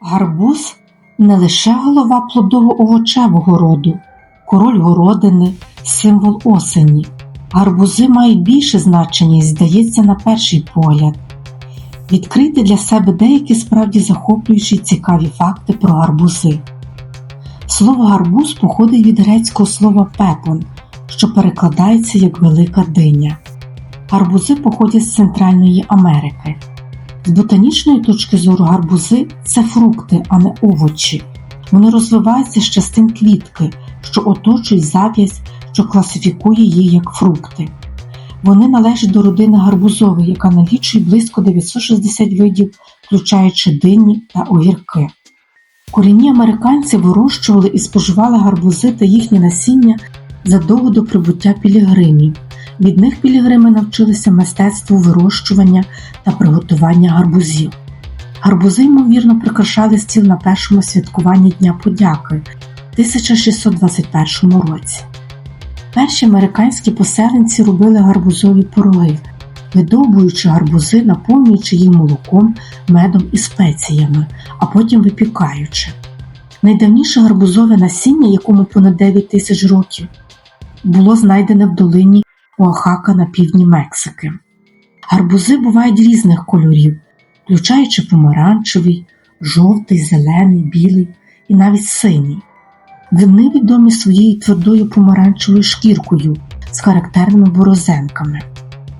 Гарбуз не лише голова плодово-овочевого роду, король городини, символ осені. Гарбузи мають більше значення і здається на перший погляд. Відкрийте для себе деякі справді захоплюючі цікаві факти про гарбузи. Слово гарбуз походить від грецького слова пепон, що перекладається як велика диня. Гарбузи походять з Центральної Америки. З ботанічної точки зору гарбузи це фрукти, а не овочі. Вони розвиваються з частин квітки, що оточують зав'язь, що класифікує її як фрукти. Вони належать до родини гарбузових, яка налічує близько 960 видів, включаючи дині та огірки. Корінні американці вирощували і споживали гарбузи та їхні насіння задовго до прибуття пілігримів. Від них пілігрими навчилися мистецтву вирощування та приготування гарбузів. Гарбузи, ймовірно, прикрашали стіл на першому святкуванні Дня подяки в 1621 році. Перші американські поселенці робили гарбузові пироги, видовбуючи гарбузи, наповнюючи їх молоком, медом і спеціями, а потім випікаючи. Найдавніше гарбузове насіння, якому понад 9 тисяч років, було знайдене в долині Оахака на півдні Мексики. Гарбузи бувають різних кольорів, включаючи помаранчевий, жовтий, зелений, білий і навіть синій. Вони відомі своєю твердою помаранчевою шкіркою з характерними борозенками.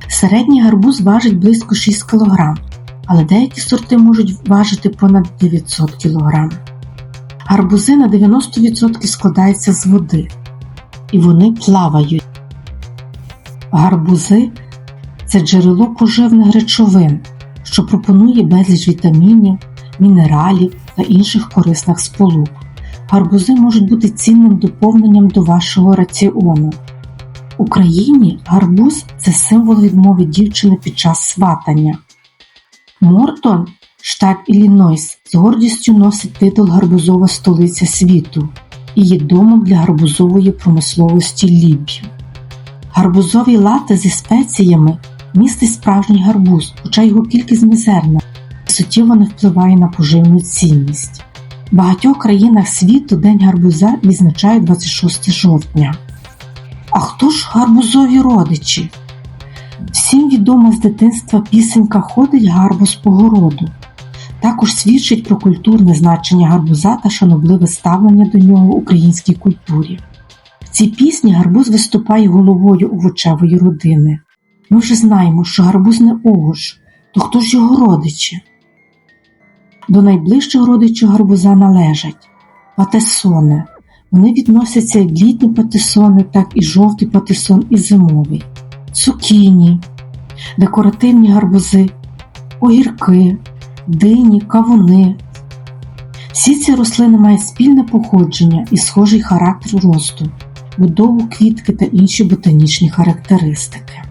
Середній гарбуз важить близько 6 кг, але деякі сорти можуть важити понад 900 кг. Гарбузи на 90% складаються з води, і вони плавають. Гарбузи це джерело поживних речовин, що пропонує безліч вітамінів, мінералів та інших корисних сполук. Гарбузи можуть бути цінним доповненням до вашого раціону. В Україні гарбуз це символ відмови дівчини під час сватання. Мортон, штат Іллінойс, з гордістю носить титул Гарбузова столиця світу і є домом для гарбузової промисловості Лібі. Гарбузові лати зі спеціями містить справжній гарбуз, хоча його кількість мізерна і суттєво не впливає на поживну цінність. В багатьох країнах світу День гарбуза відзначають 26 жовтня. А хто ж гарбузові родичі? Всім відома з дитинства пісенька Ходить гарбуз по городу. Також свідчить про культурне значення гарбуза та шанобливе ставлення до нього в українській культурі. Цій пісні гарбуз виступає головою овочевої родини. Ми вже знаємо, що гарбуз не овоч, то хто ж його родичі? До найближчих родичів гарбуза належать патесони. Вони відносяться як літні патисони, так і жовтий патисон і зимовий, цукіні, декоративні гарбузи, огірки, дині, кавуни. Всі ці рослини мають спільне походження і схожий характер росту, будову квітки та інші ботанічні характеристики.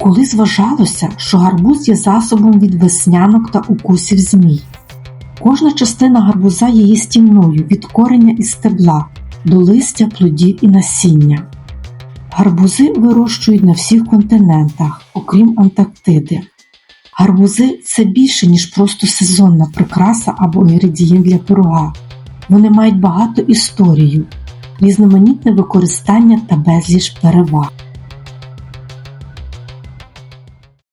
Колись вважалося, що гарбуз є засобом від веснянок та укусів змій. Кожна частина гарбуза є їстівною від кореня і стебла до листя, плодів і насіння. Гарбузи вирощують на всіх континентах, окрім Антарктиди. Гарбузи це більше, ніж просто сезонна прикраса або інгредієнт для пирога. Вони мають багато історію, різноманітне використання та безліч переваг.